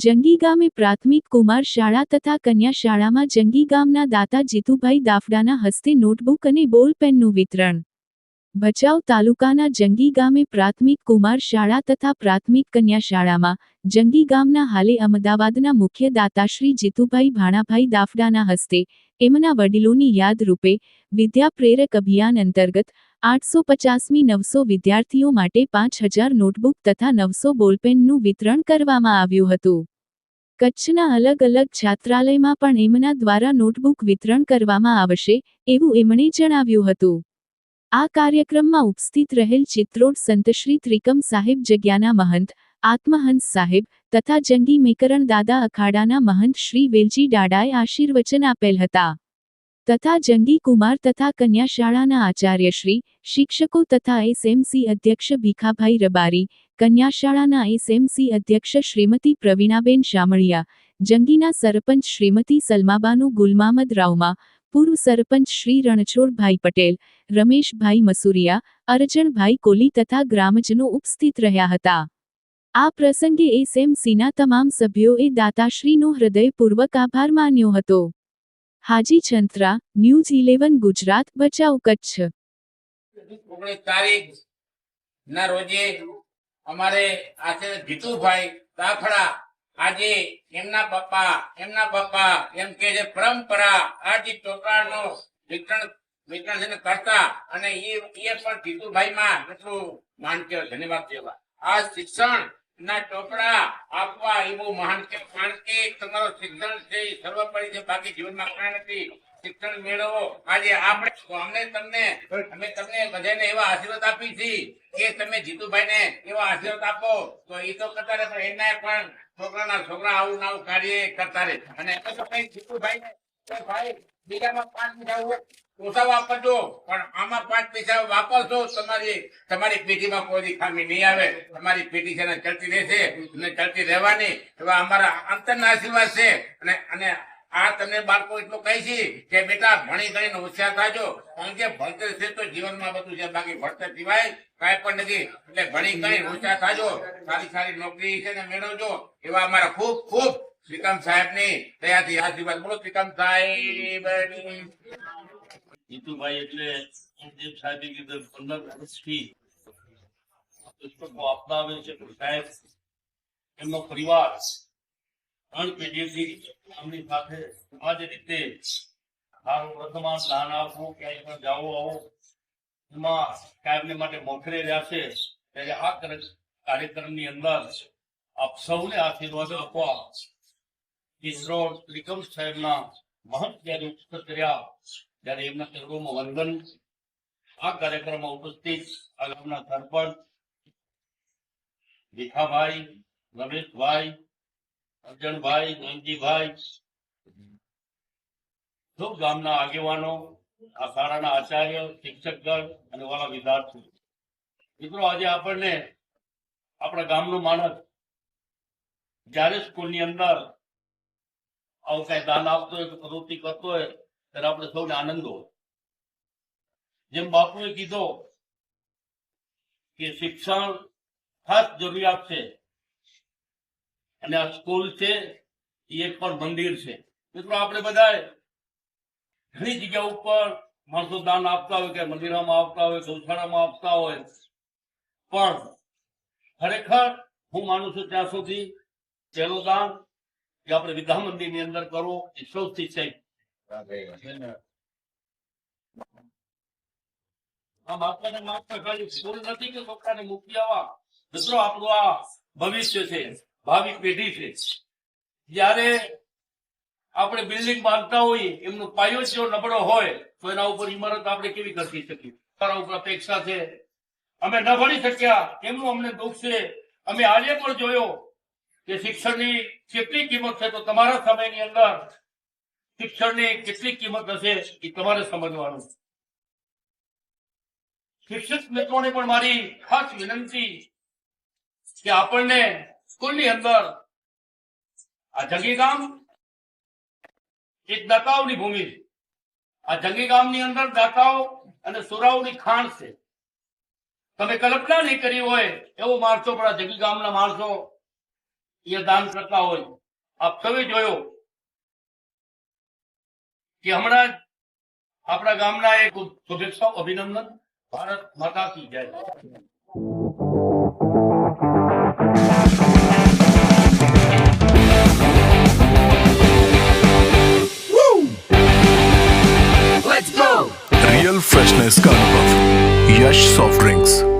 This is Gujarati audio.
જંગી ગામે પ્રાથમિક કુમાર શાળા તથા કન્યા શાળામાં જંગી ગામના દાતા જીતુભાઈ દાફડાના હસ્તે નોટબુક અને બોલ પેનનું વિતરણ. ભચાઉ તાલુકાના જંગી ગામે પ્રાથમિક કુમાર શાળા તથા પ્રાથમિક કન્યા શાળામાં જંગી ગામના હાલે અમદાવાદના મુખ્ય દાતાશ્રી જીતુભાઈ ભાણાભાઈ દાફડાના હસ્તે એમના વડીલોની યાદ રૂપે વિદ્યા પ્રેરક અભિયાન અંતર્ગત આઠસો પચાસમી નવસો વિદ્યાર્થીઓ માટે પાંચ હજાર નોટબુક તથા નવસો બોલપેનનું વિતરણ કરવામાં આવ્યું હતું. કચ્છના અલગ અલગ છાત્રાલયમાં પણ એમના દ્વારા નોટબુક વિતરણ કરવામાં આવશે એવું એમણે જણાવ્યું હતું. આ કાર્યક્રમમાં ઉપસ્થિત રહેલ ચિત્રોડ સંતશ્રી ત્રિકમ સાહેબ જગ્યાના મહંત, આત્મહંસ સાહેબ તથા જંગી મેકરણ દાદા અખાડાના મહંત શ્રી વેલજી ડાડાએ આશીર્વચન આપેલ હતા. તથા જંગી કુમાર તથા કન્યા શાળાના આચાર્યશ્રી શિક્ષકો તથા એસએમસી અધ્યક્ષ ભીખાભાઈ રબારી, કન્યા શાળાના એસએમસી અધ્યક્ષ શ્રીમતી પ્રવીણાબેન શામળિયા, જંગીના સરપંચ શ્રીમતી સલમાબાનુ ગુલમામદ રાવમા પૂર્વ સરપંચ શ્રી રણછોડભાઈ પટેલ, રમેશભાઈ મસુરિયા, અરજણભાઈ કોલી તથા ગ્રામજનો ઉપસ્થિત રહ્યા હતા. આ પ્રસંગે એસએમસીના તમામ સભ્યોએ દાતાશ્રીનો હૃદયપૂર્વક આભાર માન્યો હતો. હાજી ચંત્રા ન્યૂઝ ઇલેવન ગુજરાત, બચાવ કચ્છ. ઓગણીસ તારીખ ના રોજે અમારે આશે જીતુભાઈ દાફડા આજે એમના પપ્પા એમના પપ્પા, એમ કે છે પરંપરા આજે ચોપડાનો વિતરણ વિતરણ છે કરતા અને એ પણ જીતુભાઈ માં એટલું માન ધન્યવાદ દેવા. આ શિક્ષણ ના ટોપડા, આપવા, એ બહુ મહાન છે. કારણ કે તમારો શિક્ષણ છે એ સર્વોપરી છે. બાકી જીવનમાં કાંઈ નથી. શિક્ષણ મેળવો. આજે આપણે અમને તમને, અમે તમને બધાને એવા આશીર્વાદ આપી છે કે તમે જીતુભાઈ ને એવા આશીર્વાદ આપો. તો એ તો કરતા રહે પણ એના પણ છોકરાના છોકરા આવું નાવું કાર્ય કરતા રહે. અને જીતુભાઈ ભાઈ, બીજામાં પાંચ પૈસા ઓછા વાપરજો, પણ આમાં પાંચ પૈસા વાપરશો, તમારી તમારી પેઢીમાં કોઈ ખામી નહીં આવે. તમારી પેઢી છે ને ચડતી રહેશે અને ચડતી રહેવાની. એવા અમારા અંતરના આશીર્વાદ છે. અને અને આ તમને બાળકો એટલું કહી છે કે બેટા ભણી ગણીને હોશિયાર થાજો. કારણ કે ભણતર છે તો જીવનમાં બધું છે. બાકી ભણતર સિવાય કાંઈ પણ નથી. એટલે ભણી ગણી હોશિયાર થાજો. સારી સારી નોકરી છે ને મેળવજો. એવા અમારા ખૂબ ખૂબ શ્રીકાંત સાહેબની દયાથી આશીર્વાદ. બોલો, શ્રીકાંત સાહેબ. જીતુભાઈ એટલે જે સાહેબે કીધું પંદર વર્ષથી પુસ્તકો આપતા આવે છે સાહેબ, એમનો પરિવાર ત્રણ પેઢીથી આમની સાથે આ જ રીતે સારું વર્તમાન દાન આપવું ક્યાંય પણ જાવું આવો. એમાં સાહેબને માટે મોખરે રહ્યા છે. ત્યારે આ કાર્યક્રમની અંદર આપ સૌને આશીર્વાદ આપવા ઇસરો ત્રિકમ સાહેબના મહત્વ જ્યારે ઉપસ્થિત રહ્યા ત્યારે એમના ચરણોમાં વંદન આ કાર્યક્રમમાં ઉપસ્થિત અગાઉના સરપંચ ભીખાભાઈ રમેશભાઈ, અર્જણભાઈ નંદજીભાઈ સૌ ગામના આગેવાનો, આ શાળાના આચાર્ય, શિક્ષકગણ અને વાળા વિદ્યાર્થીઓ. મિત્રો, આજે આપણને આપણા ગામનો માણસ જ્યારે સ્કૂલની અંદર આવું કઈ દાન આપતો હોય પ્રવૃત્તિ કરતો હોય ત્યારે આપણે સૌને આનંદ હોય. જેમ બાપુએ કીધો કે શિક્ષણ ખાસ જરૂરિયાત છે. અને આ સ્કૂલ છે, એ એક પણ મંદિર છે. મિત્રો, આપણે બધાએ ઘણી જગ્યા ઉપર માણસો દાન આપતા હોય કે મંદિરોમાં આપતા હોય, ગૌશાળામાં આપતા હોય. પણ ખરેખર હું માનું છું ત્યાં સુધી પહેલું દાન કે આપણે વિદ્યા મંદિરની અંદર કરવું એ સૌથી શ્રેષ્ઠ આપણું બિલ્ડિંગ બાંધતા હોઈએ, એમનો પાયો જો નબળો હોય, તો એના ઉપર ઇમારત આપણે કેવી કરી શકીએ? તારા ઉપર અપેક્ષા છે. અમે ન ભણી શક્યા એમનું અમને દુઃખ છે? અમે આજે પણ જોયો કે શિક્ષણની કેટલી કિંમત છે, તો તમારા સમયની અંદર શિક્ષણની કેટલી કિંમત હશે એ તમારે સમજવાનું. શિક્ષક મિત્રોને પણ મારી ખાસ વિનંતી કે આપણને સ્કૂલની અંદર આ જંગી ગામ એક દાતાઓની ભૂમિ. છે આ જંગી ગામની અંદર દાતાઓ અને સુરાઓની ખાણ છે. તમે કલ્પના નહીં કરી હોય એવો માણસો પણ આ જંગી ગામના માણસો એ દાન કરતા હોય. આપ સૌએ જોયો કે હમણાં જ આપણા ગામના એક શુભેચ્છાઓ અભિનંદન ભારત માતા કી જય रियल फ्रेशनेस का अनुभव यश सॉफ्ट ड्रिंक्स